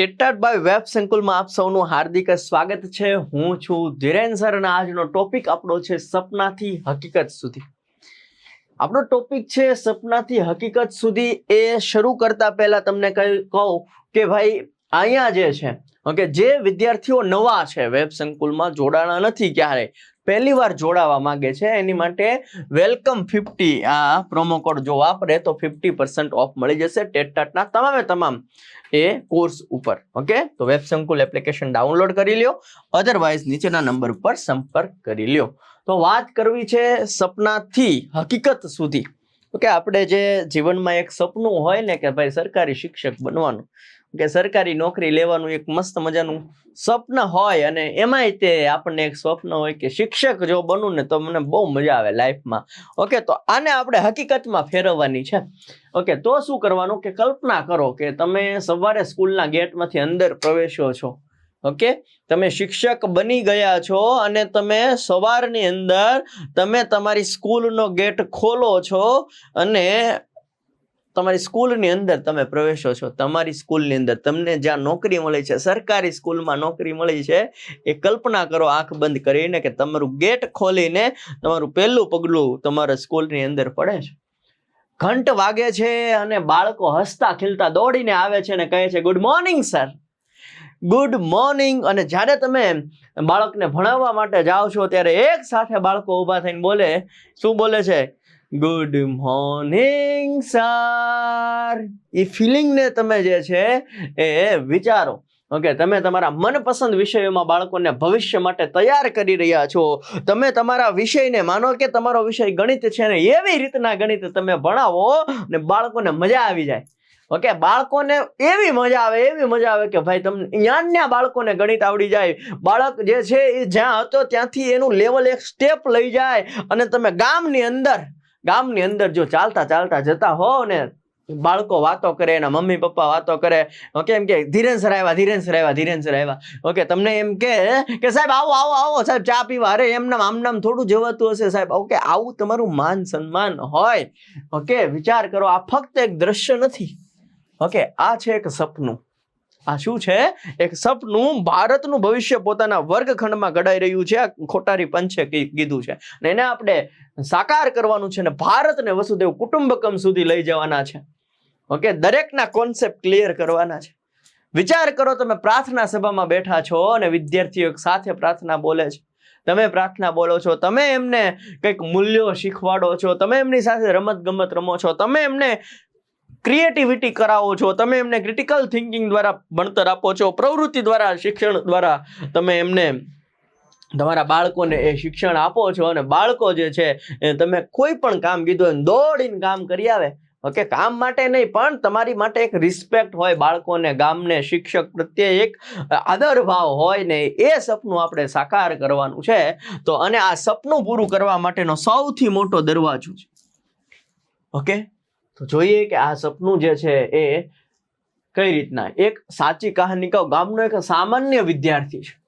ટેટાટ by web સંકુલમાં આપ સૌનું હાર્દિક સ્વાગત છે. હું છું ધીરેન સર અને આજનો ટોપિક આપણો છે સપનાથી હકીકત સુધી. આપણો ટોપિક છે સપનાથી હકીકત સુધી એ શરૂ કરતા પહેલા તમને કહી કે ભાઈ, અહીંયા જે છે, ઓકે, જે વિદ્યાર્થીઓ નવા છે વેબ સંકુલમાં, જોડાણા નથી ક્યારે પહેલી વાર જોડાવા માંગે છે. એની માટે વેલકમ ફિફ્ટી આ પ્રોમો કોડ જો વાપરે તો ફિફ્ટી પર્સન્ટ ઓફ મળી જશે ટેટટાટના તમામે તમામ એ કોર્સ ઉપર. ઓકે? તો વેબ સંકુલ એપ્લિકેશન ડાઉનલોડ કરી લ્યો. અધરવાઇઝ નીચેના નંબર ઉપર સંપર્ક કરી લ્યો. તો વાત કરવી છે સપનાથી, હકીકત સુધી. ઓકે? આપણે જે જીવનમાં એક સપનું હોય ને કે ભાઈ સરકારી શિક્ષક બનવાનું કે સરકારી નોકરી લેવાનું એક મસ્ત મજાનું સ્વપ્ન હોય અને એમાંય તે આપણને એક સ્વપ્ન હોય કે શિક્ષક જો બનવું ને તો મને બહુ મજા આવે લાઈફમાં ઓકે, તો આને આપણે હકીકતમાં ફેરવવાની છે. ઓકે, તો શું કરવાનું કે કલ્પના કરો કે તમે સવારે સ્કૂલના ગેટમાંથી અંદર પ્રવેશો છો. ઓકે, તમે શિક્ષક બની ગયા છો અને તમે સવારની અંદર તમે તમારી સ્કૂલનો ગેટ ખોલો છો અને તમારી સ્કૂલની અંદર તમે પ્રવેશો છો, તમારી સ્કૂલની અંદર તમને જ્યાં નોકરી મળી છે, સરકારી સ્કૂલમાં નોકરી મળી છે, એ કલ્પના કરો, આંખ બંધ કરીને કે તમારું ગેટ ખોલીને તમારું પહેલું પગલું તમારા સ્કૂલની અંદર પડે છે. ઘંટ વાગે છે અને બાળકો હસતા ખીલતા દોડીને આવે છે અને કહે છે good morning sir good morning અને જ્યારે તમે બાળકને ભણાવવા માટે જાઓ છો, ત્યારે એક સાથે બાળકો ઊભા થઈને બોલે, શું બોલે છે? ગુડ મોર્નિંગ સર એ ફિલિંગને તમે જે છે એ વિચારો. ઓકે તમે તમારા મનપસંદ વિષયોમાં બાળકોને ભવિષ્ય માટે તૈયાર કરી રહ્યા છો. તમે તમારા વિષયને માનો કે તમારો વિષય ગણિત છે ને એવી રીતના ગણિત તમે ભણાવો ને બાળકોને મજા આવી જાય. ઓકે બાળકોને એવી મજા આવે, એવી મજા આવે કે ભાઈ તમને ન્યાન્યા બાળકોને ગણિત આવડી જાય. બાળક જે છે એ જ્યાં હતો ત્યાંથી એનું લેવલ એક સ્ટેપ લઈ જાય અને તમે ગામની અંદર ગામની અંદર જો ચાલતા ચાલતા જતા હો ને બાળકો વાતો કરે, એના મમ્મી પપ્પા વાતો કરે ઓકે એમ કે ધીરેન સર આવ્યા ધીરેન સર આવ્યા ધીરેન આવ્યા. ઓકે તમને એમ કે કે સાહેબ, આવો આવો આવો, સાહેબ, ચા પીવા. અરે એમ નામ આમ નામ થોડું જવાતું હશે સાહેબ. ઓકે આવું તમારું માન સન્માન હોય. ઓકે વિચાર કરો, આ ફક્ત એક દ્રશ્ય નથી. ઓકે આ છે એક સપનું. આ શું છે? એક સપનું ભારતનું ભવિષ્ય પોતાના વર્ગખંડમાં ઘડાઈ રહ્યું છે. ખોટારી પંચે કીધું છે. અને એને આપણે સાકાર કરવાનું છે ને ભારતને વસુદેવ કુટુંબકમ સુધી લઈ જવાના છે. ઓકે? દરેકના કોન્સેપ્ટ ક્લિયર કરવાના છે. વિચાર કરો તમે પ્રાર્થના સભામાં બેઠા છો અને વિદ્યાર્થીઓ સાથે પ્રાર્થના બોલે છે. તમે પ્રાર્થના બોલો છો. તમે એમને કંઈક મૂલ્યો શીખવાડો છો. તમે એમની સાથે રમત ગમત રમો છો. તમે એમને ક્રિએટિવિટી કરાવો છો, તમે એમને ક્રિટિકલ થિંકિંગ દ્વારા ભણતર આપો છો, પ્રવૃત્તિ દ્વારા, શિક્ષણ દ્વારા તમે એમને તમારા બાળકોને એ શિક્ષણ આપો છો અને બાળકો જે છે એ તમે કોઈ પણ કામ કીધું હોય દોડીને કામ કરી આવે. ઓકે, કામ માટે નહીં, પણ તમારી માટે એક રિસ્પેક્ટ હોય બાળકોને, ગામને, શિક્ષક પ્રત્યે એક આદર ભાવ હોય ને એ સપનું આપણે સાકાર કરવાનું છે, તો અને આ સપનું પૂરું કરવા માટેનો સૌથી મોટો દરવાજો છે. ઓકે? તો જોઈએ કે આ સપનું જે છે એ કઈ રીતના? એક સાચી કહાની કહું, ગામનો એક સામાન્ય વિદ્યાર્થી છે.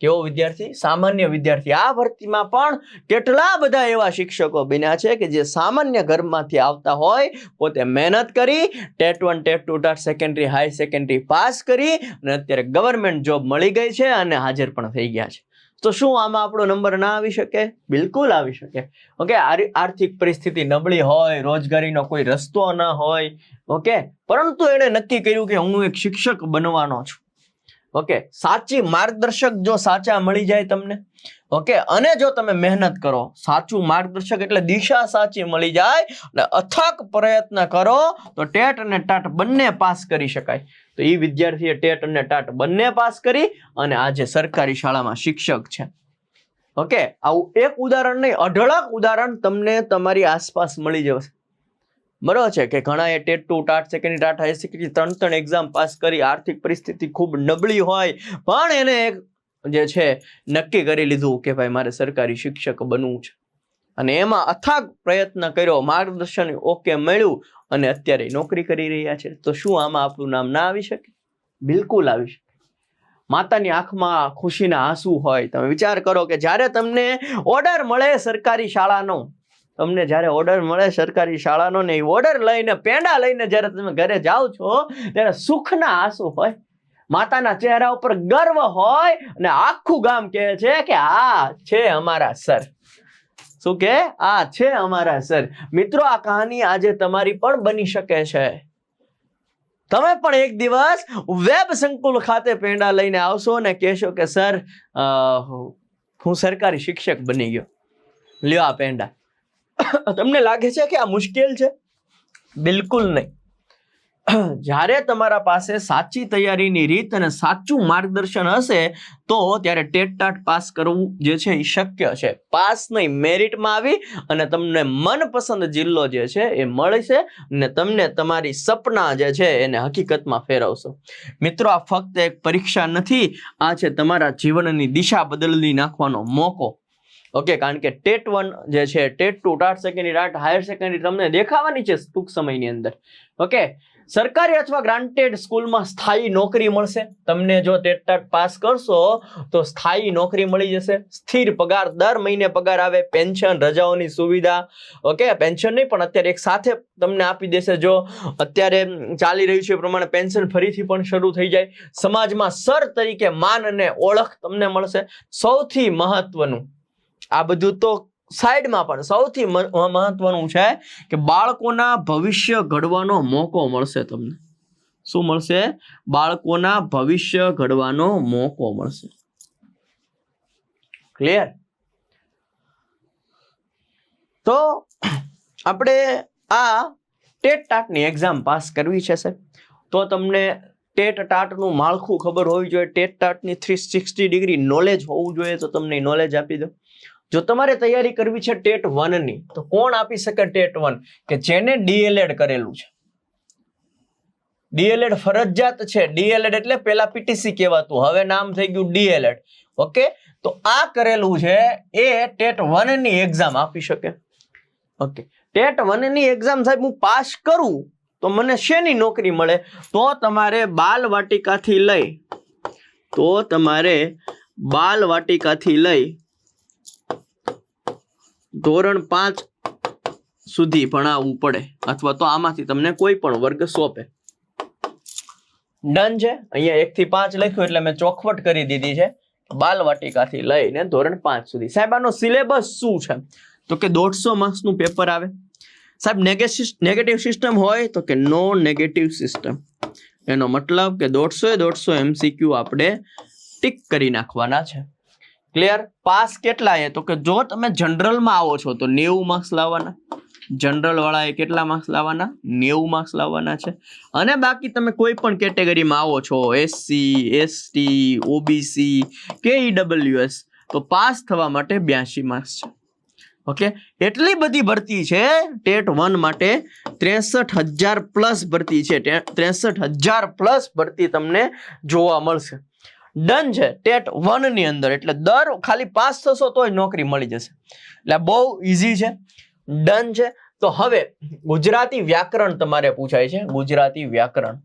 કેવો વિદ્યાર્થી? સામાન્ય વિદ્યાર્થી. આ ભરતીમાં પણ કેટલા બધા એવા શિક્ષકો બન્યા છે કે જે સામાન્ય ઘરમાંથી આવતા હોય, પોતે મહેનત કરી, TET one, TET two, TET secondary, high secondary pass કરી અને અત્યારે ગવર્મેન્ટ જોબ મળી ગઈ છે અને હાજર પણ થઈ ગયા છે. તો શું આમાં આપણો નંબર ના આવી શકે? બિલકુલ આવી શકે. ઓકે આર- આર્થિક પરિસ્થિતિ નબળી હોય, રોજગારીનો કોઈ રસ્તો ન હોય, ઓકે? પરંતુ એણે નક્કી કર્યું કે હું એક શિક્ષક બનવાનો છું. ઓકે સાચી માર્ગદર્શક જો સાચા મળી જાય તમને ઓકે અને જો તમે મહેનત કરો, સાચું માર્ગદર્શક એટલે દિશા સાચી મળી જાય અને અથક પ્રયત્ન કરો, તો ટેટ અને ટાટ બંને પાસ કરી શકાય. તો એ વિદ્યાર્થીએ ટેટ અને ટાટ બંને પાસ કરી અને આજે સરકારી શાળામાં શિક્ષક છે. ઓકે આવું એક ઉદાહરણ નહીં, અઢળક ઉદાહરણ તમને તમારી આસપાસ મળી જશે. બરોબર છે કે ઘણા એ TET two TAT second TAT high secondary ત્રણ ત્રણ એક્ઝામ પાસ કરી આર્થિક પરિસ્થિતિ ખૂબ નબળી હોય, પણ એને એક જે છે નક્કી કરી લીધું કે ભાઈ મારે સરકારી શિક્ષક બનવું છે. અને એમાં અથાગ પ્રયત્ન કર્યો, માર્ગદર્શન ઓકે મળ્યું અને અત્યારે નોકરી કરી રહ્યા છે. તો શું આમાં આપણું નામ ના આવી શકે? બિલકુલ આવી શકે. માતાની આંખમાં ખુશીના આંસુ હોય. તમે વિચાર કરો કે જ્યારે તમને ઓર્ડર મળે સરકારી શાળાનો તમને જ્યારે ઓર્ડર મળે સરકારી શાળાનો ને એ ઓર્ડર લઈને, પેંડા લઈને જ્યારે તમે ઘરે જાઓ છો, ત્યારે સુખના આંસુ હોય, માતાના ચહેરા ઉપર ગર્વ હોય અને આખું ગામ કહે છે કે આ છે અમારા સર. શું કે આ છે અમારા સર. મિત્રો, આ કહાની આજે તમારી પણ બની શકે છે. તમે પણ એક દિવસ વેબ સંકુલ ખાતે પેંડા લઈને આવશો અને કહેશો કે, સર હું સરકારી શિક્ષક બની ગયો. લ્યો આ પેંડા. તમને લાગે છે કે આ મુશ્કેલ છે? બિલકુલ નહીં. જ્યારે તમારા પાસે સાચી તૈયારીની રીત અને સાચું માર્ગદર્શન હશે, તો ત્યારે ટેટ ટાટ પાસ કરવું જે છે એ શક્ય છે. પાસ નહીં, મેરિટમાં આવી અને તમને મનપસંદ જિલ્લો જે છે એ મળશે અને તમને તમારી સપના જે છે એને હકીકતમાં ફેરવશો. મિત્રો, આ ફક્ત એક પરીક્ષા નથી, આ છે તમારા જીવનની દિશા બદલી નાખવાનો મોકો. ઓકે, કારણ કે ટેટ વન જે છે, TET two TAT secondary TAT higher secondary તમને દેખાવાની છે ટૂંક સમયની અંદર. ઓકે, સરકારી અથવા ગ્રાન્ટેડ સ્કૂલમાં સ્થાયી નોકરી મળશે. તમને જો ટેટ ટાટ પાસ કરશો, તો સ્થાયી નોકરી મળી જશે. સ્થિર પગાર, દર મહિને પગાર આવે, પેન્શન, રજાઓની સુવિધા, ઓકે, પેન્શન નહીં, પણ અત્યારે એક સાથે તમને આપી દેશે જો અત્યારે ચાલી રહ્યું છે એ પ્રમાણે પેન્શન ફરીથી પણ શરૂ થઈ જાય. સમાજમાં સર તરીકે માન અને ઓળખ તમને મળશે. સૌથી મહત્વનું આ બધું તો સાઈડમાં પણ સૌથી મહત્વનું છે કે બાળકોના ભવિષ્ય ઘડવાનો મોકો મળશે તમને. શું મળશે? બાળકોના ભવિષ્ય ઘડવાનો મોકો મળશે. ક્લિયર તો આપણે આ ટેટ ટાટની એક્ઝામ પાસ કરવી છે સર તો તમને ટેટ ટાટનું માળખું ખબર હોવી જોઈએ. ટેટ ટાટની થ્રી સિક્સટી ડિગ્રી નોલેજ હોવું જોઈએ તો તમને નોલેજ આપી દો જો તમારે તૈયારી કરવી છે ટેટ વનની તો કોણ આપી શકે ટેટ વન? કે જેને ડીએલએડ કરેલું છે. ડીએલએડ ફરજિયાત છે. ડીએલએડ એટલે પેલા પીટીસી કહેવાતું. હવે નામ થઈ ગયું ડીએલએડ. ઓકે? તો આ કરેલું છે, એ ટેટ વનની એક્ઝામ આપી શકે. ઓકે? ટેટ વનની એક્ઝામ સાહેબ, હું પાસ કરું, તો મને શેની નોકરી મળે? તો તમારે બાલ વાટિકાથી લઈ, તો તમારે બાલ વાટિકાથી લઈ ધોરણ પાંચ સુધી ભણાવવું પડે અથવા તો આમાંથી તમને કોઈ પણ વર્ગ સોંપે. ડન છે. અહીંયા એક થી પાંચ લખ્યું એટલે મેં ચોખવટ કરી દીધી છે. બાલ વાટિકાથી લઈને ધોરણ પાંચ સુધી. સાહેબ આનો સિલેબસ શું છે? તો કે દોઢસો માર્ક્સનું પેપર આવે. સાહેબ નેગેટિવ સિસ્ટમ હોય તો કે નો નેગેટિવ સિસ્ટમ એનો મતલબ કે દોઢસો એ દોઢસો એમસીક્યુ આપણે ટીક કરી નાખવાના છે. ક્લિયર પાસ કેટલા એ? તો કે જો તમે જનરલમાં આવો છો, તો નેવું માર્ક્સ લાવવાના. જનરલ વાળાએ કેટલા માર્ક્સ લાવવાના? નેવું માર્ક્સ લાવવાના છે. અને બાકી તમે કોઈ પણ કેટેગરીમાં આવો છો એસસી એસટી ઓબીસી કે ઈડબ્લ્યુએસ તો પાસ થવા માટે બ્યાસી માર્ક્સ છે. ઓકે એટલી બધી ભરતી છે, ટેટ વન માટે ત્રેસઠ હજાર પ્લસ ભરતી છે ત્રેસઠ હજાર પ્લસ ભરતી તમને જોવા મળશે. ડન છે. ટેટ વનની અંદર. એટલે દર ખાલી પાસ થશો તોય નોકરી મળી જશે. એટલે બહુ ઇઝી છે. ડન છે. તો હવે ગુજરાતી વ્યાકરણ તમારે પૂછાય છે. ગુજરાતી વ્યાકરણ.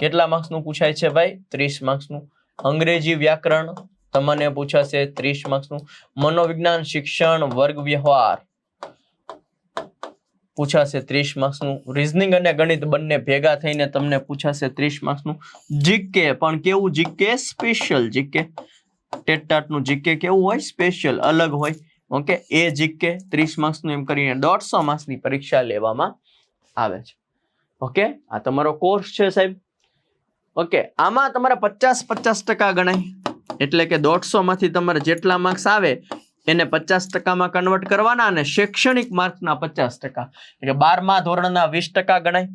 કેટલા માર્ક્સનું પૂછાય છે ભાઈ? ત્રીસ માર્ક્સનું. અંગ્રેજી વ્યાકરણ તમને પૂછાશે ત્રીસ માર્ક્સનું. મનોવિજ્ઞાન, શિક્ષણ, વર્ગ વ્યવહાર. પૂછાશે ત્રીસ માર્ક્સનું રિઝનિંગ અને ગણિત બંને ભેગા થઈને તમને પૂછાશે ત્રીસ માર્ક્સનું જીકે. પણ કેવું જીકે? Special GK. ટેટાટનું જીકે કેવું હોય? સ્પેશિયલ અલગ હોય. ઓકે એ જીકે, ત્રીસ માર્ક્સનું એમ કરીને દોઢસો માર્ક્સની પરીક્ષા લેવામાં આવે છે. ઓકે આ તમારો કોર્સ છે સાહેબ. ઓકે આમાં તમારે પચાસ પચાસ ટકા ગણાય. એટલે કે દોઢસો માંથી તમારે જેટલા માર્ક્સ આવે એને પચાસ ટકામાં કન્વર્ટ કરવાના અને શૈક્ષણિક માર્કના પચાસ ટકા. એટલે બારમા ધોરણના વીસ ટકા ગણાય,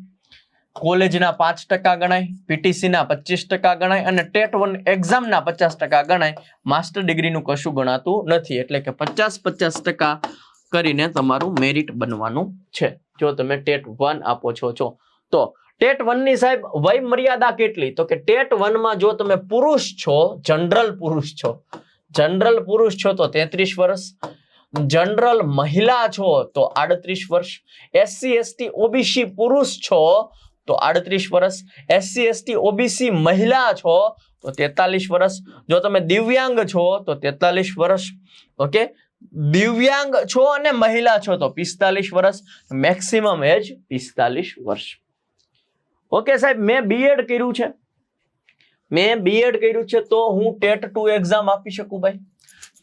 કોલેજના પાંચ ટકા ગણાય, પીટીસીના પચીસ ટકા ગણાય અને ટેટ વન એક્ઝામના પચાસ ટકા ગણાય. માસ્ટર ડિગ્રીનું કશું ગણાતું નથી. એટલે કે પચાસ પચાસ ટકા કરીને તમારું મેરિટ બનવાનું છે. જો તમે ટેટ વન આપો છો છો તો ટેટ વનની સાહેબ વય મર્યાદા કેટલી? તો કે ટેટ વનમાં જો તમે પુરુષ છો, જનરલ પુરુષ છો જનરલ પુરુષ છો તો તેત્રીસ વર્ષ. જનરલ મહિલા છો તો આડત્રીસ વર્ષ. એસસી એસટી ઓબીસી પુરુષ છો તો આડત્રીસ વર્ષ. એસસી એસટી ઓબીસી મહિલા છો તો તેતાલીસ વર્ષ. જો તમે દિવ્યાંગ છો તો તેતાલીસ વર્ષ. ઓકે દિવ્યાંગ છો અને મહિલા છો તો પિસ્તાલીસ વર્ષ. મેક્સિમમ એજ પિસ્તાલીસ વર્ષ. ઓકે સાહેબ, મેં બીએડ કર્યું છે. મેં બીએડ કર્યું છે તો હું ટેટ ટુ એક્ઝામ આપી શકું ભાઈ?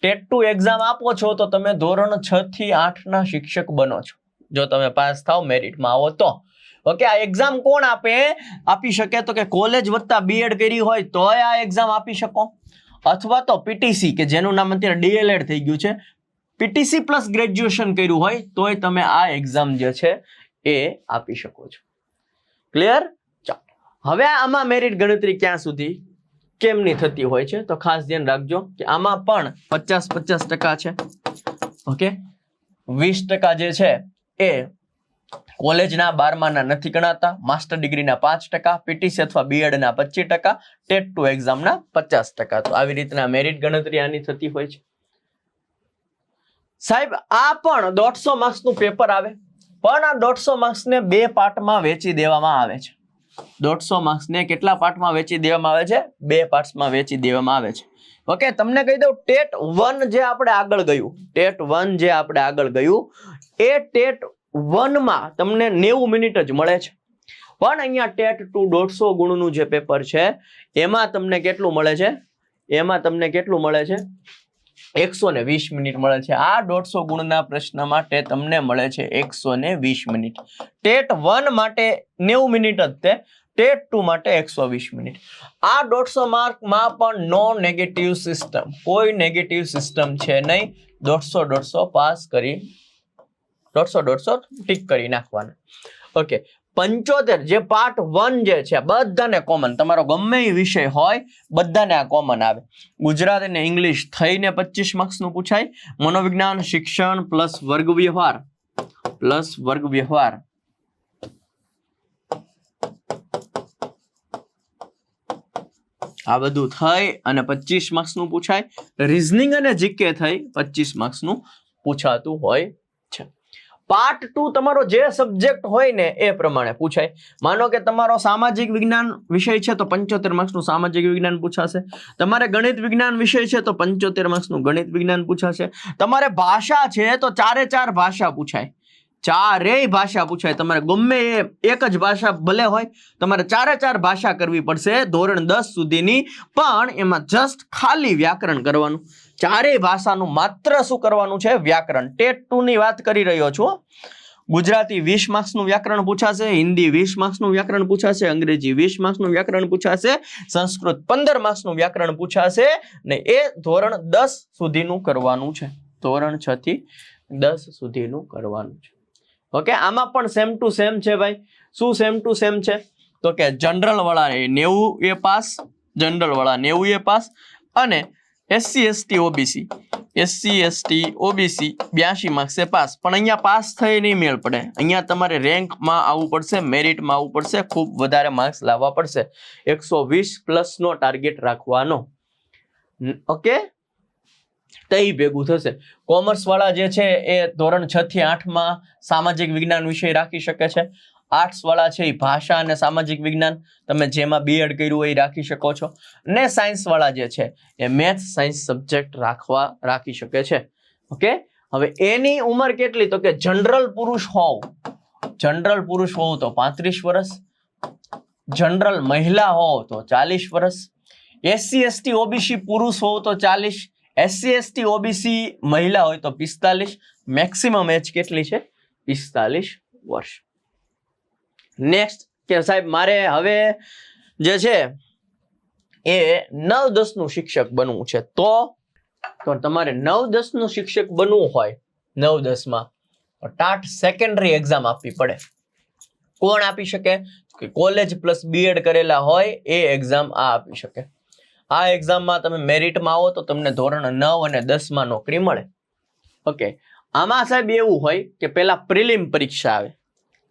ટેટ ટુ એક્ઝામ આપો છો તો તમે ધોરણ છ થી આઠ ના શિક્ષક બનો છો. જો તમે પાસ થાવ મેરિટમાં આવો તો. ઓકે આ એક્ઝામ કોણ આપે? આપી શકે તો કે કોલેજ વત્તા બીએડ કરી હોય તોય આ એક્ઝામ આપી શકો. અથવા તો પીટીસી કે જેનું નામ અત્યારે ડીએલએડ થઈ ગયું છે. પીટીસી પ્લસ ગ્રેજ્યુએશન કર્યું હોય તોય તમે આ એક્ઝામ જે છે એ આપી શકો છો. ક્લિયર હવે આમાં મેરિટ ગણતરી ક્યાં સુધી? કેમની થતી હોય છે? તો ખાસ ધ્યાન રાખજો કે આમાં પણ પચાસ પચાસ ટકા છે. ઓકે? વીસ ટકા જે છે એ કોલેજના બારમાના નથી ગણાતા. માસ્ટર ડિગ્રીના પાંચ ટકા પીટીસી અથવા બીએડના પચીસ ટકા ટેટ ટુ એક્ઝામના પચાસ ટકા. તો આવી રીતના મેરિટ ગણતરી આની થતી હોય છે. સાહેબ, આ પણ દોઢસો માર્ક્સનું પેપર આવે. પણ આ દોઢસો માર્ક્સને બે પાર્ટમાં વેચી દેવામાં આવે છે. દોઢસો માર્ક્સને કેટલા પાર્ટમાં વેચી દેવામાં આવે છે? બે પાર્ટ્સમાં વેચી દેવામાં આવે છે. ઓકે, તમને કહી દઉં, ટેટ વન જે આપણે આગળ ગયું, ટેટ વન જે આપણે આગળ ગયું, એ ટેટ વનમાં તમને નેવું મિનિટ જ મળે છે. પણ અહીંયા ટેટ ટુ દોઢસો ગુણનું જે પેપર છે, એમાં તમને કેટલું મળે છે? એમાં તમને કેટલું મળે છે? એકસો ને વીસ મિનિટ મળે છે. આ દોઢસો ગુણના પ્રશ્ન માટે તમને મળે છે એકસો ને વીસ મિનિટ. ટેટ વન માટે નેવું મિનિટ જ તે. ટેટ ટુ માટે એકસો વીસ મિનિટ. આ દોઢસો માર્કમાં પણ નો નેગેટિવ સિસ્ટમ. કોઈ નેગેટિવ સિસ્ટમ છે નહીં. દોઢસો દોઢસો પાસ કરી. દોઢસો દોઢસો ટીક કરી નાખવાના. ઓકે. પંચોતેર, જે પાર્ટ વન જે છે, બધાને કોમન તમારો ગમે એ વિષય હોય, બધાને આ કોમન આવે. ગુજરાત અને ઇંગ્લિશ થઈને પચીસ માર્ક્સનું પૂછાય. મનોવિજ્ઞાન, શિક્ષણ પ્લસ વર્ગ વ્યવહાર પ્લસ વર્ગ વ્યવહાર આ બધું થઈ અને પચીસ માર્ક્સનું પૂછાય. રિઝનિંગ અને જીકે થઈ, પચીસ માર્ક્સનું પૂછાતું હોય. પાર્ટ ટુ તમારો જે સબ્જેક્ટ હોય ને એ પ્રમાણે પૂછાય. માનો કે તમારો સામાજિક વિજ્ઞાન વિષય છે તો પંચોતેર માર્ક્સનું સામાજિક વિજ્ઞાન પૂછાશે. તમારે ગણિત વિજ્ઞાન વિષય છે તો પંચોતેર માર્ક્સનું ગણિત વિજ્ઞાન પૂછાશે. તમારે ભાષા છે તો ચારે ચાર ભાષા પૂછાય. ચારેય ભાષા પૂછાય. તમારે ગમે એ એક જ ભાષા ભલે હોય, તમારે ચારે ચાર ભાષા કરવી પડશે ધોરણ દસ સુધીની. પણ એમાં જસ્ટ ખાલી વ્યાકરણ કરવાનું. ચારેય ભાષાનું માત્ર શું કરવાનું છે? વ્યાકરણ. ટેટ ટુ ની વાત કરી રહ્યો છું ગુજરાતી વીસ માર્ક્સનું વ્યાકરણ પૂછાશે, હિન્દી વીસ માર્ક્સનું વ્યાકરણ પૂછાશે, અંગ્રેજી વીસ માર્ક્સનું વ્યાકરણ પૂછાશે, સંસ્કૃત પંદર માર્ક્સનું વ્યાકરણ પૂછાશે ને એ ધોરણ દસ સુધીનું કરવાનું છે. ધોરણ છ થી દસ સુધીનું કરવાનું છે. ઓકે, આમાં પણ સેમ ટુ સેમ છે ભાઈ. શું સેમ ટુ સેમ છે? તો કે જનરલ વાળા નેવું એ પાસ જનરલ વાળા નેવું એ પાસ અને SC ST OBC SC ST OBC બ્યાસી માર્ક્સે પાસ. પણ અહીંયા પાસ થઈ નહીં મેળ પડે. અહીંયા તમારે રેન્કમાં આવવું પડશે મેરિટમાં આવવું પડશે, ખૂબ વધારે માર્ક્સ લાવવા પડશે. એકસો વીસ પ્લસનો ટાર્ગેટ રાખવાનો. ઓકે તે ભેગું થશે. કોમર્સ વાળા જે છે, એ ધોરણ છ થી આઠમાં સામાજિક વિજ્ઞાન વિષય રાખી શકે છે. આર્ટ્સ વાળા છે એ ભાષા અને સામાજિક વિજ્ઞાન, તમે જેમાં બીએડ કર્યું હોય એ રાખી શકો છો. ને સાયન્સ વાળા જે છે, એ મેથ્સ સાયન્સ સબ્જેક્ટ રાખવા, રાખી શકે છે. ઓકે હવે એની ઉંમર કેટલી? તો કે જનરલ પુરુષ હોવ. જનરલ પુરુષ હોવ તો પાંત્રીસ વર્ષ. જનરલ મહિલા હોવ તો ચાલીસ વર્ષ. એસસી એસટી ઓબીસી પુરુષ હોવ તો ચાલીસ. એસસી એસટી ઓબીસી મહિલા હોય તો પિસ્તાલીસ. મેક્સિમમ એજ કેટલી છે? પિસ્તાલીસ વર્ષ. નેક્સ્ટ કે સાહેબ, મારે હવે જે છે એ નવ દસનું શિક્ષક બનવું છે. તો તો તમારે નવ દસનું શિક્ષક બનવું હોય, નવ દસમાં, તો ટાટ સેકન્ડરી એક્ઝામ આપવી પડે. કોણ આપી શકે? કોલેજ પ્લસ બીએડ કરેલા હોય, એ એક્ઝામ આ આપી શકે. આ એક્ઝામમાં તમે મેરિટમાં આવો તો તમને ધોરણ નવ અને દસમાં નોકરી મળે. ઓકે આમાં સાહેબ એવું હોય કે પહેલાં પ્રિલિમ પરીક્ષા આવે.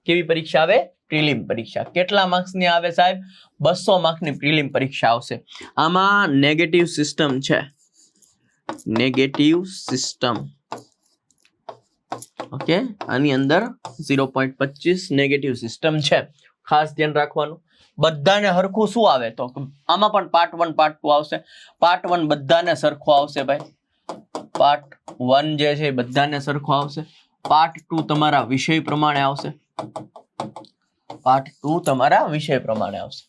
કેવી પરીક્ષા આવે? પ્રિલિમ પરીક્ષા. કેટલા માર્ક્સની આવે સાહેબ? બસો માર્ક્સની પ્રિલિમ પરીક્ષા આવશે. આમાં નેગેટિવ સિસ્ટમ છે. નેગેટિવ સિસ્ટમ ઓકે આની અંદર ઝીરો પોઈન્ટ પચીસ નેગેટિવ સિસ્ટમ છે. ખાસ ધ્યાન રાખવાનું. બધાને હરખું શું આવે તો? આમાં પણ પાર્ટ વન પાર્ટ ટુ આવશે. પાર્ટ વન બધાને સરખો આવશે ભાઈ. પાર્ટ વન જે છે બધાને સરખો આવશે. પાર્ટ ટુ તમારા વિષય પ્રમાણે આવશે. પાર્ટ ટુ તમારા વિષય પ્રમાણે આવશે.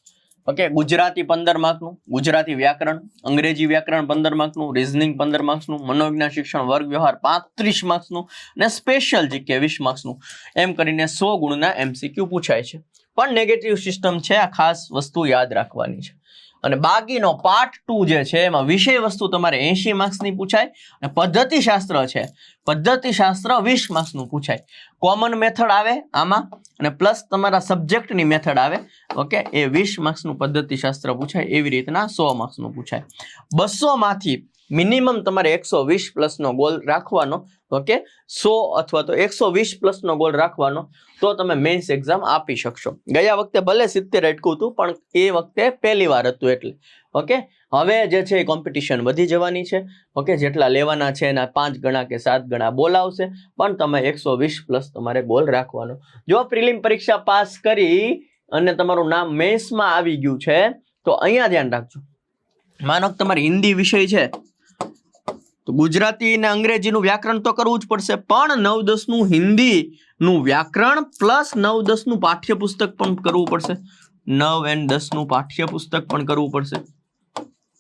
ઓકે ગુજરાતી પંદર માર્કનું, ગુજરાતી વ્યાકરણ, અંગ્રેજી વ્યાકરણ પંદર માર્કનું રિઝનિંગ પંદર માર્ક્સનું, મનોવિજ્ઞાન શિક્ષણ, વર્ગ વ્યવહાર પાંત્રીસ માર્ક્સનું અને સ્પેશિયલ જીકે વીસ માર્ક્સનું, એમ કરીને સો ગુણના એમસીક્યુ પૂછાય છે. પણ નેગેટિવ સિસ્ટમ છે, આ ખાસ વસ્તુ યાદ રાખવાની છે. અને બાકીનો પાર્ટ ટુ જે છે, એમાં વિષય વસ્તુ તમારે એંશી માર્ક્સની પૂછાય અને પદ્ધતિશાસ્ત્ર છે. પદ્ધતિશાસ્ત્ર વીસ માર્ક્સનું પૂછાય. કોમન મેથડ આવે આમાં અને પ્લસ તમારા સબ્જેક્ટની મેથડ આવે. ઓકે એ વીસ માર્ક્સનું પદ્ધતિશાસ્ત્ર પૂછાય, એવી રીતના સો માર્ક્સનું પૂછાય. બસોમાંથી મિનિમમ તમારે એકસો વીસ પ્લસનો ગોલ રાખવાનો. ઓકે સો અથવા તો એકસો વીસ પ્લસનો ગોલ રાખવાનો, તો તમે મેન્સ એક્ઝામ આપી શકશો. ગયા વખતે ભલે સિત્તેર અટકું હતું, પણ એ વખતે પહેલી વાર હતું એટલે. ઓકે હવે જે છે એ કોમ્પિટિશન વધી જવાની છે. ઓકે જેટલા લેવાના છે એના પાંચ ગણા કે સાત ગણા બોલાવશે પણ તમે એકસો વીસ પ્લસ તમારે ગોલ રાખવાનો. જો પ્રિલિમ પરીક્ષા પાસ કરી અને તમારું નામ મેન્સમાં આવી ગયું છે, તો અહીંયા ધ્યાન રાખજો. માનો તમારે હિન્દી વિષય છે તો ગુજરાતી અને અંગ્રેજીનું વ્યાકરણ તો કરવું જ પડશે, પણ નવ દસનું હિન્દીનું વ્યાકરણ પ્લસ નવ દસનું પાઠ્યપુસ્તક પણ કરવું પડશે. નવ એન્ડ દસનું પાઠ્યપુસ્તક પણ કરવું પડશે.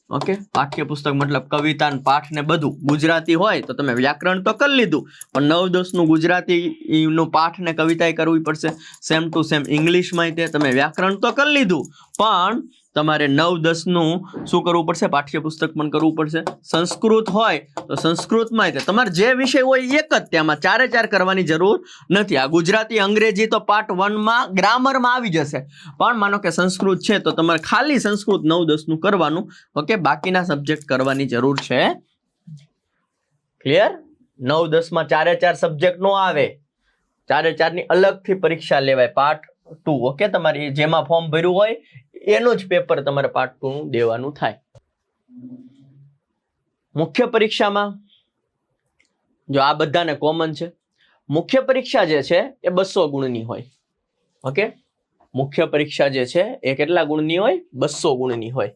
ઓકે? પાઠ્યપુસ્તક મતલબ કવિતા પાઠ ને બધું. ગુજરાતી હોય તો તમે વ્યાકરણ તો કરી લીધું, પણ નવ દસનું ગુજરાતીનું પાઠ ને કવિતા કરવી પડશે. સેમ ટુ સેમ ઇંગ્લિશમાં તે તમે વ્યાકરણ તો કરી લીધું, પણ તમારે નવ, દસનું શું કરવું પડશે? પાઠ્યપુસ્તક પણ કરવું પડશે. સંસ્કૃત હોય તો સંસ્કૃતમાં તમારે જે વિષય હોય એક જ તેમાં ચારે ચાર કરવાની જરૂર નથી. આ ગુજરાતી અંગ્રેજી તો પાર્ટ વનમાં, ગ્રામરમાં આવી જશે. પણ માનો કે સંસ્કૃત છે તો તમારે ખાલી સંસ્કૃત નવ, દસનું કરવાનું. ઓકે, બાકીના સબ્જેક્ટ કરવાની જરૂર છે. ક્લિયર? નવ, દસમાં ચારે ચાર સબ્જેક્ટ નો આવે. ચારે ચારની અલગથી પરીક્ષા લેવાય. Part two. ઓકે, તમારી જેમાં ફોર્મ ભર્યું હોય એનું જ પેપર તમારે પાર્ટ ટુ નું દેવાનું થાય. મુખ્ય પરીક્ષામાં, જો આ બધાને કોમન છે, મુખ્ય પરીક્ષા જે છે એ બસો ગુણની હોય. ઓકે? મુખ્ય પરીક્ષા જે છે એ કેટલા ગુણની હોય? બસો ગુણની હોય.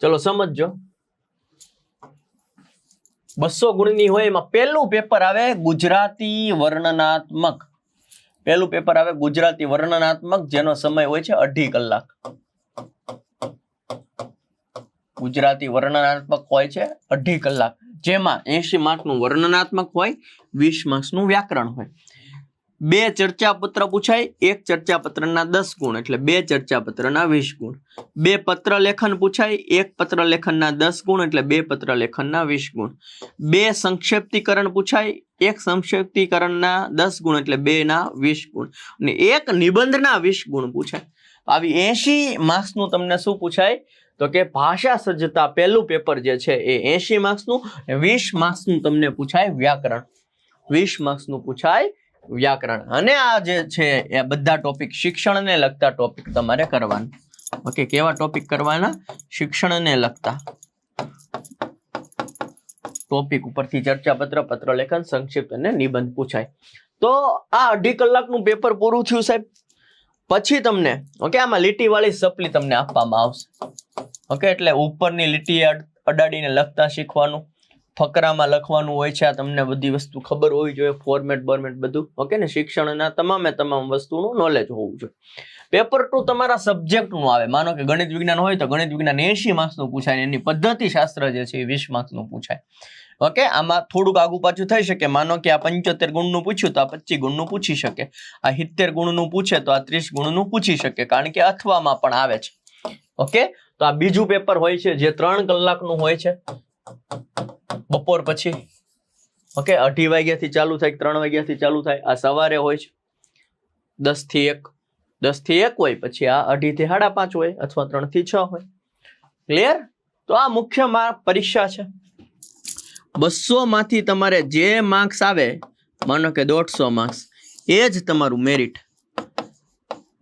ચલો સમજજો. બસો ગુણની હોય એમાં પહેલું પેપર આવે ગુજરાતી વર્ણનાત્મક. પહેલું પેપર આવે ગુજરાતી વર્ણનાત્મક, જેનો સમય હોય છે અઢી કલાક. ગુજરાતી વર્ણનાત્મક હોય છે, અઢી કલાક. જેમાં એસી માર્કનું વર્ણનાત્મક હોય, વીસ માર્ક્સનું વ્યાકરણ હોય. બે ચર્ચાપત્ર પૂછાય, એક ચર્ચાપત્રના દસ ગુણ, એટલે બે ચર્ચાપત્રના વીસ ગુણ. બે પત્ર લેખન પૂછાય, એક પત્ર લેખનના દસ ગુણ, એટલે બે પત્ર લેખનના વીસ ગુણ. બે સંક્ષેપ્તીકરણ પૂછાય, એક સંક્ષેપ્તીકરણના દસ ગુણ, એટલે બે ના વીસ ગુણ. અને એક નિબંધના વીસ ગુણ પૂછાય. આવી એસી માર્ક્સનું તમને શું પૂછાય? તો કે ભાષા સજ્જતા પહેલું પેપર જે છે એ એસી માર્ક્સનું વીસ માર્ક્સનું તમને પૂછાય વ્યાકરણ. વીસ માર્ક્સનું પૂછાય વ્યાકરણ. અને આ જે છે એ બધા ટોપિક શિક્ષણને લગતા ટોપિક તમારે કરવાના. ઓકે કેવા ટોપિક કરવાના? શિક્ષણને લગતા. ટોપિક ઉપરથી ચર્ચા પત્ર પત્ર લેખન, સંક્ષિપ્ત અને નિબંધ પૂછાય. તો આ અઢી કલાકનું પેપર પૂરું થયું સાહેબ. પછી તમને ઓકે આમાં લીટી વાળી સપલી તમને આપવામાં આવશે. ઓકે, એટલે ઉપરની લીટી અડાડીને લખતા શીખવાનું. ફકરામાં લખવાનું હોય છે, આ તમને બધી વસ્તુ ખબર હોવી જોઈએ ફોર્મેટ બોર્મેટ બધું. ઓકે, ને શિક્ષણના તમામે તમામ વસ્તુનું નોલેજ હોવું જોઈએ. પેપર ટુ તમારા સબ્જેક્ટનું આવે. માનો કે ગણિત વિજ્ઞાન હોય તો ગણિત વિજ્ઞાન એસી માર્ક્સનું પૂછાય એની પદ્ધતિ શાસ્ત્ર જે છે એ વીસ માર્ક્સનું પૂછાય. ઓકે, આમાં થોડુંક આગુ પાછું થઈ શકે. માનો કે આ પંચોતેર ગુણનું પૂછ્યું તો આ પચીસ ગુણનું પૂછી શકે. આ સિત્તેર ગુણનું પૂછે તો આ ત્રીસ ગુણનું પૂછી શકે. કારણ કે અથવામાં પણ આવે છે. ઓકે તો આ બીજું પેપર હોય છે જે ત્રણ કલાકનું હોય છે. બપોર પછી. ઓકે, અઢી વાગ્યાથી ચાલુ થાય ત્રણ વાગ્યાથી ચાલુ થાય? આ સવારે હોય છે. દસથી એક. દસથી એક હોય, પછી આ અઢીથી સાડા પાંચ હોય અથવા ત્રણથી છ હોય. ક્લિયર તો આ મુખ્ય માર્ક પરીક્ષા છે. બસોમાંથી તમારે જે માર્ક્સ આવે, માનો કે દોઢસો માર્ક્સ એ જ તમારું મેરિટ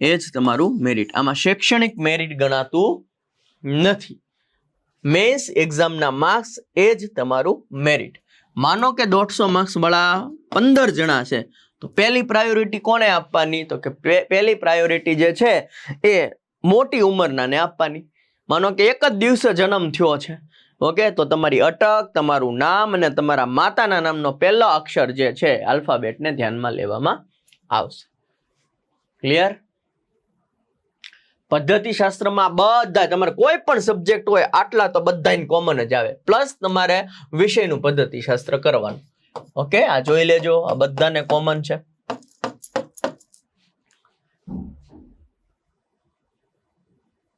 એ જ તમારું મેરિટ આમાં શૈક્ષણિક મેરિટ ગણાતું નથી. મેન્સ એક્ઝામના માર્ક્સ એ જ તમારું મેરિટ માનો કે દોઢસો માર્ક્સ વાળા પંદર જણા છે, તો પહેલી પ્રાયોરિટી કોને આપવાની? તો કે પહેલી પ્રાયોરિટી જે છે એ મોટી ઉંમરનાને આપવાની. માનો કે એક જ દિવસે જન્મ થયો છે, ઓકે? તો તમારી અટક, તમારું નામ અને તમારા માતાના નામનો પહેલો અક્ષર જે છે આલ્ફાબેટને ધ્યાનમાં લેવામાં આવશે. ક્લિયર પદ્ધતિ શાસ્ત્રમાં બધા તમારે કોઈ પણ સબ્જેક્ટ હોય, આટલા તો બધાને કોમન જ આવે. પ્લસ તમારે વિષયનું પદ્ધતિ શાસ્ત્ર કરવાનું. ઓકે આ જોઈ લેજો, આ બધાને કોમન છે.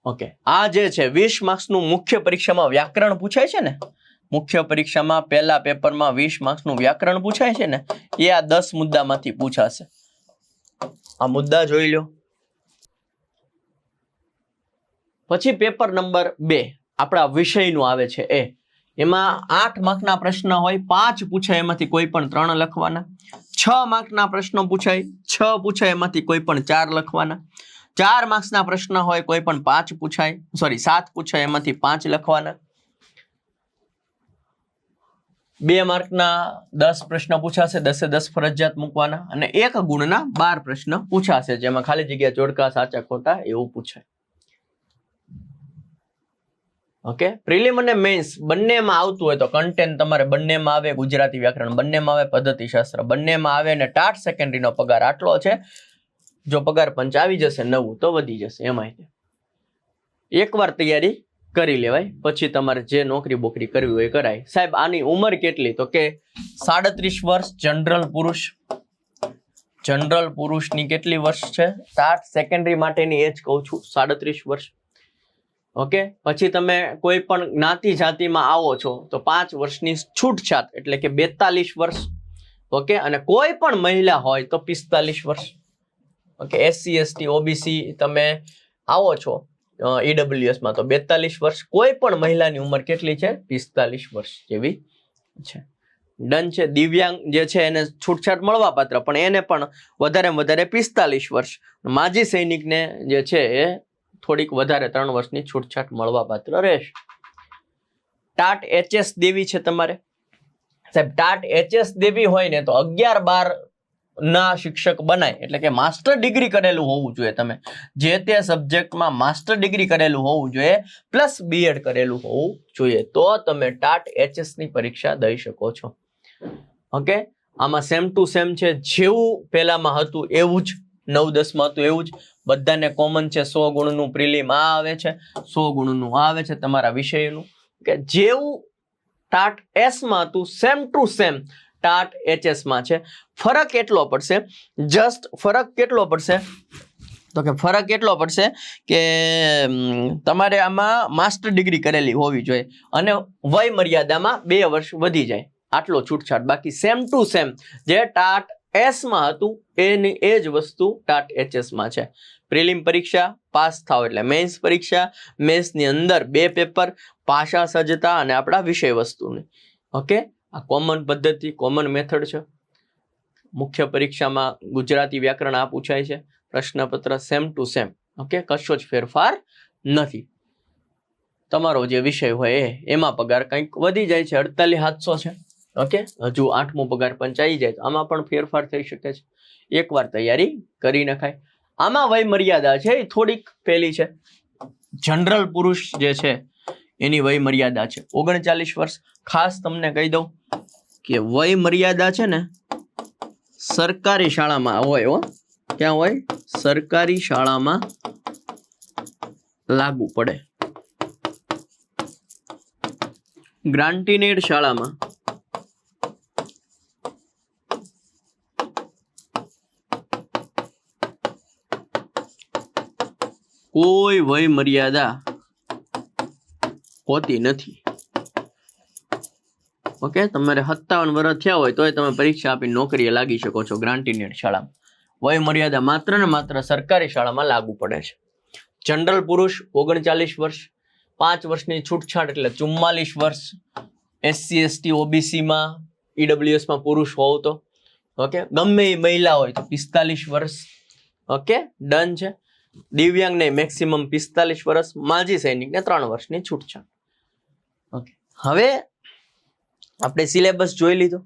ઓકે આ જે છે, વીસ માર્ક્સનું મુખ્ય પરીક્ષામાં વ્યાકરણ પૂછાય છે ને? મુખ્ય પરીક્ષામાં પહેલા પેપરમાં વીસ માર્ક્સનું વ્યાકરણ પૂછાય છે ને? એ આ દસ મુદ્દામાંથી પૂછાશે. આ મુદ્દા જોઈ લો. પછી પેપર નંબર બે આપણા વિષયનું આવે છે એ. એમાં આઠ માર્કના પ્રશ્ન હોય, પાંચ પૂછાય એમાંથી કોઈ પણ ત્રણ લખવાના. છ માર્કના પ્રશ્નો પૂછાય, છ પૂછાય એમાંથી કોઈ પણ ચાર લખવાના. ચાર માર્ક્સના પ્રશ્ન હોય, કોઈ પણ પાંચ પૂછાય સોરી સાત પૂછાય એમાંથી પાંચ લખવાના. બે માર્કના દસ પ્રશ્ન પૂછાશે, દસે દસ ફરજિયાત મૂકવાના અને એક ગુણના બાર પ્રશ્ન પૂછાશે, જેમાં ખાલી જગ્યા જોડકા સાચા ખોટા એવું પૂછાય. ઓકે પ્રિલિમ અને મેન્સ બંનેમાં આવતું હોય તો કન્ટેન્ટ તમારે બંનેમાં આવે, ગુજરાતી વ્યાકરણ બંનેમાં આવે પદ્ધતિ શાસ્ત્ર બંનેમાં આવે અને ટાટ સેકન્ડરીનો પગાર આટલો છે. જો પગાર પંચ આવી જશે નવું, તો વધી જશે એમાંય એકવાર તૈયારી કરી લેવાય, પછી તમારે જે નોકરી બોકરી કરવી હોય કરાય. સાહેબ, આની ઉંમર કેટલી? તો કે સાડત્રીસ વર્ષ જનરલ પુરુષ. જનરલ પુરુષની કેટલી વર્ષ છે? ટાટ સેકન્ડરી માટેની એજ કહું છું, સાડત્રીસ વર્ષ. ઓકે? પછી તમે કોઈ પણ જ્ઞાતિ જાતિમાં આવો છો, તો પાંચ વર્ષની છૂટછાટ એટલે કે બેતાલીસ વર્ષ, ઓકે? અને કોઈ પણ મહિલા હોય તો પિસ્તાલીસ વર્ષ, ઓકે? એસસી એસટી ઓબીસી તમે આવો છો ઈડબ્લ્યુએસમાં તો બેતાલીસ વર્ષ, કોઈ પણ મહિલાની ઉંમર કેટલી છે? પિસ્તાલીસ વર્ષ જેવી છે. ડન છે. દિવ્યાંગ જે છે, એને છૂટછાટ મળવા પાત્ર, પણ એને પણ વધારે વધારે પિસ્તાલીસ વર્ષ. માજી સૈનિકને જે છે એ થોડીક વધારે ત્રણ વર્ષની છૂટછાટ મળવા પાત્ર રહેશે. ટાટ એચએસ દેવી છે તમારે? સાહેબ, ટાટ એચએસ દેવી હોય ને તો અગિયાર બાર ના શિક્ષક બનાય. એટલે કે માસ્ટર ડિગ્રી કરેલું હોવું જોઈએ તમે. જે તે સબ્જેક્ટમાં માસ્ટર ડિગ્રી કરેલું હોવું જોઈએ, પ્લસ બીએડ કરેલું હોવું જોઈએ, તો તમે ટાટ એચએસની પરીક્ષા દઈ શકો છો. ઓકે? આમાં સેમ ટુ સેમ છે. જેવું પહેલામાં હતું એવું જ, નવ દસમાં હતું એવું જ. બધાને કોમન છે, સો ગુણનું પ્રિલિમ આ આવે છે, સો ગુણનું આ આવે છે, તમારા વિષયનું. કે જેવું ટાટ એસમાં હતું સેમ ટુ સેમ ટાટ એચએસમાં છે. ફરક એટલો પડશે જસ્ટ ફરક કેટલો પડશે? તો કે ફરક એટલો પડશે કે તમારે આમાં માસ્ટર ડિગ્રી કરેલી હોવી જોઈએ અને વય મર્યાદામાં બે વર્ષ વધી જાય. આટલો છૂટછાટ. બાકી સેમ ટુ સેમ જે ટાટ એસમાં હતું એની એ જ વસ્તુ ટાટ એચએસમાં છે. પ્રિલિમ પરીક્ષા પાસ થાવ એટલે મેન્સ પરીક્ષા મેન્સની અંદર બે પેપર ભાષા સજ્જતા અને આપણા વિષય વસ્તુની. ઓકે આ કોમન પદ્ધતિ કોમન મેથડ છે. મુખ્ય પરીક્ષામાં ગુજરાતી વ્યાકરણ આ પૂછાય છે. પ્રશ્નપત્ર સેમ ટુ સેમ ઓકે કશો જ ફેરફાર નથી. તમારો જે વિષય હોય એ, એમાં પગાર કંઈક વધી જાય છે. અડતાલીસ, સાતસો છે. ઓકે? હજુ આઠમો પગાર પંચાઈ જાય આમાં પણ ફેરફાર થઈ શકે છે. એકવાર તૈયારી કરી નખાય. આમાં વય મર્યાદા છે એ થોડીક પહેલી છે. જનરલ પુરુષ જે છે એની વય મર્યાદા છે. ઓગણચાલીસ વર્ષ. ખાસ તમને કહી દઉં કે વય મર્યાદા છે ને સરકારી શાળામાં હોય હો. ક્યાં હોય? સરકારી શાળામાં લાગુ પડે. ગ્રાન્ટીનેડ શાળામાં કોઈ વય મર્યાદા હોતી નથી. ઓકે, તમારે સત્તાવન વર્ષ થયા હોય તોય તમે પરીક્ષા આપી નોકરીએ લાગી શકો છો ગ્રાન્ટીનેટ શાળામાં. વય મર્યાદા માત્ર ને માત્ર સરકારી શાળામાં લાગુ પડે છે. જનરલ પુરુષ ઓગણચાલીસ વર્ષ, પાંચ વર્ષની છૂટછાટ એટલે ચુમ્માલીસ વર્ષ એસસી એસટી ઓબીસીમાં ઈડબ્લ્યુએસમાં પુરુષ હોવ તો. ઓકે, ગમે એ મહિલા હોય તો પિસ્તાલીસ વર્ષ. ઓકે, ડન છે. દિવ્યાંગ ને મેક્સિમમ પિસ્તાલીસ વર્ષ માજી સૈનિકને ત્રણ વર્ષની છૂટછાટ ઓકે હવે આપણે સિલેબસ જોઈ લીધો.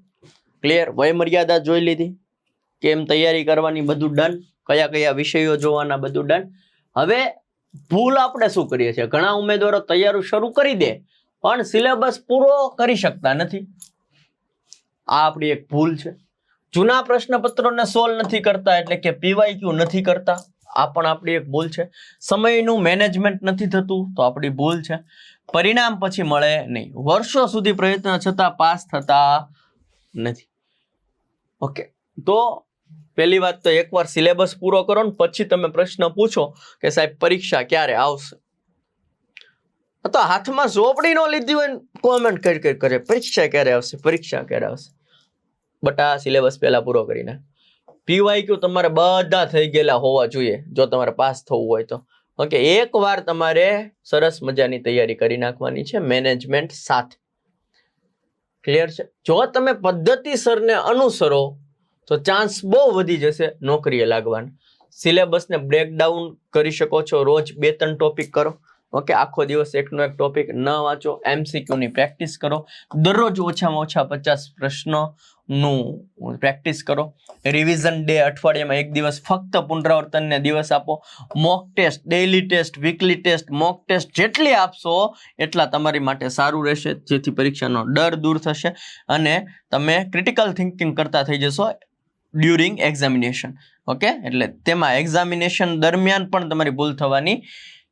ક્લિયર વયમર્યાદા જોઈ લીધી. કેમ તૈયારી કરવાની બધું ડન કયા કયા વિષયો જોવાના બધું ડન હવે ભૂલ આપણે શું કરીએ છીએ? ઘણા ઉમેદવારો તૈયારી શરૂ કરી દે પણ સિલેબસ પૂરો કરી શકતા નથી. આ આપણી એક ભૂલ છે. જૂના પ્રશ્નપત્રોને સોલ્વ નથી કરતા એટલે કે પીવાયક્યુ નથી કરતા. આ પણ આપણી એક ભૂલ છે. સમયનું મેનેજમેન્ટ નથી થતું તો આપણી ભૂલ છે. પરિણામ પછી મળે નહીં. વર્ષો સુધી પ્રયત્ન છતાં પાસ થતા નથી. ઓકે. તો પહેલી વાત તો એકવાર સિલેબસ પૂરો કરો ને પછી તમે પ્રશ્ન પૂછો કે સાહેબ પરીક્ષા ક્યારે આવશે? તો હાથમાં ઝોપડી નો લીધી હોય કોમેન્ટ કરી કરી, કરે. પરીક્ષા ક્યારે આવશે? પરીક્ષા ક્યારે આવશે? બટ આ સિલેબસ પહેલા પૂરો કરીને ક્યુ તમારે બધા થઈ ગયેલા હોવા જોઈએ, જો તમારે પાસ થવું હોય તો. ઓકે, એકવાર તમારે સરસ મજાની તૈયારી કરી નાખવાની છે, મેનેજમેન્ટ સાથે. ક્લિયર છે? જો તમે પદ્ધતિસરને અનુસરો, તો ચાન્સ બહુ વધી જશે નોકરીએ લાગવાનો. સિલેબસને બ્રેકડાઉન કરી શકો છો, રોજ બે ત્રણ ટોપિક કરો. ઓકે, આખો દિવસ એકનો એક ટોપિક ન વાંચો એમસીક્યુની પ્રેક્ટિસ કરો. દરરોજ ઓછામાં ઓછા પચાસ પ્રશ્નોનું પ્રેક્ટિસ કરો. રિવિઝન ડે અઠવાડિયામાં એક દિવસ ફક્ત પુનરાવર્તનને દિવસ આપો. Mock test daily test weekly test mock test જેટલી આપશો એટલા તમારી માટે સારું રહેશે, જેથી પરીક્ષાનો ડર દૂર થશે અને તમે ક્રિટિકલ થિંકિંગ કરતા થઈ જશો ડ્યુરિંગ એક્ઝામિનેશન ઓકે, એટલે તેમાં એક્ઝામિનેશન દરમિયાન પણ તમારી ભૂલ થવાની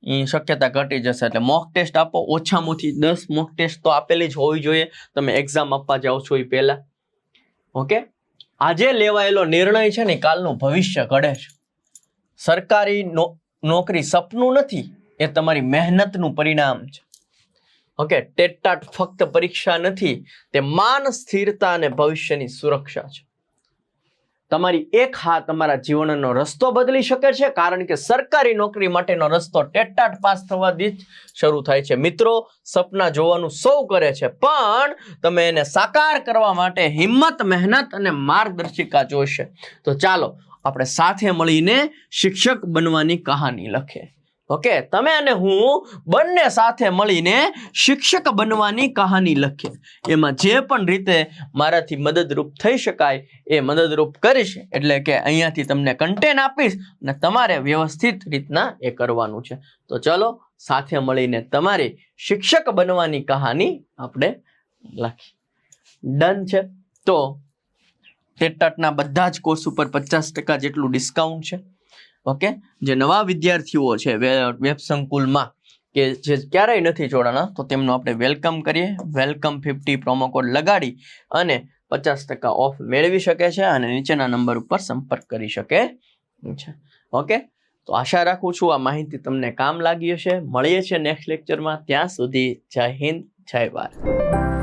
ઈ શક્યતા ઘટી જશે. એટલે મોક ટેસ્ટ આપો, ઓછામાં ઓછી દસ મોક ટેસ્ટ તો આપેલી જ હોવી જોઈએ. તમે એક્ઝામ આપવા જાઓ છો એ પહેલા. ઓકે આજે લેવાયેલો નિર્ણય છે ને કાલનું ભવિષ્ય ઘડે છે. સરકારી નોકરી સપનું નથી, એ તમારી મહેનતનું પરિણામ છે. ઓકે ટેટાટ ફક્ત પરીક્ષા નથી, તે માન સ્થિરતા અને ભવિષ્યની સુરક્ષા છે. તમારી એક હા તમારા જીવનનો રસ્તો બદલી શકે છે, કારણ કે સરકારી નોકરી માટેનો રસ્તો ટેટાટ પાસ થવાથી જ શરૂ થાય છે. મિત્રો, સપના જોવાનું સૌ કરે છે, પણ તમે એને સાકાર કરવા માટે હિંમત, મહેનત અને માર્ગદર્શિકા જોઈશે. તો ચાલો, આપણે સાથે મળીને શિક્ષક બનવાની કહાની લખીએ. ઓકે, તમે અને હું બંને સાથે મળીને શિક્ષક બનવાની કહાની લખીએ. એમાં જે પણ રીતે મારાથી મદદરૂપ થઈ શકાય એ મદદરૂપ કરીશ, એટલે કે અહીંયાથી તમને કન્ટેન્ટ આપીશ અને તમારે વ્યવસ્થિત રીતના એ કરવાનું છે. તો ચલો, સાથે મળીને તમારી શિક્ષક બનવાની કહાની આપણે લખી ડન છે. તો ટેટના બધા જ કોર્સ ઉપર પચાસ ટકા જેટલું ડિસ્કાઉન્ટ છે. ઓકે જે નવા વિદ્યાર્થીઓ છે વેબ સંકુલમાં, કે જે ક્યારેય નથી જોડાણા તો તેમનું આપણે વેલકમ કરીએ. વેલકમ ફિફ્ટી પ્રોમો કોડ લગાડી અને પચાસ ટકા ઓફ મેળવી શકે છે અને નીચેના નંબર ઉપર સંપર્ક કરી શકે છે. ઓકે તો આશા રાખું છું આ માહિતી તમને કામ લાગી હશે. મળીએ છીએ નેક્સ્ટ લેક્ચરમાં ત્યાં સુધી જય હિન્દ, જય ભારત.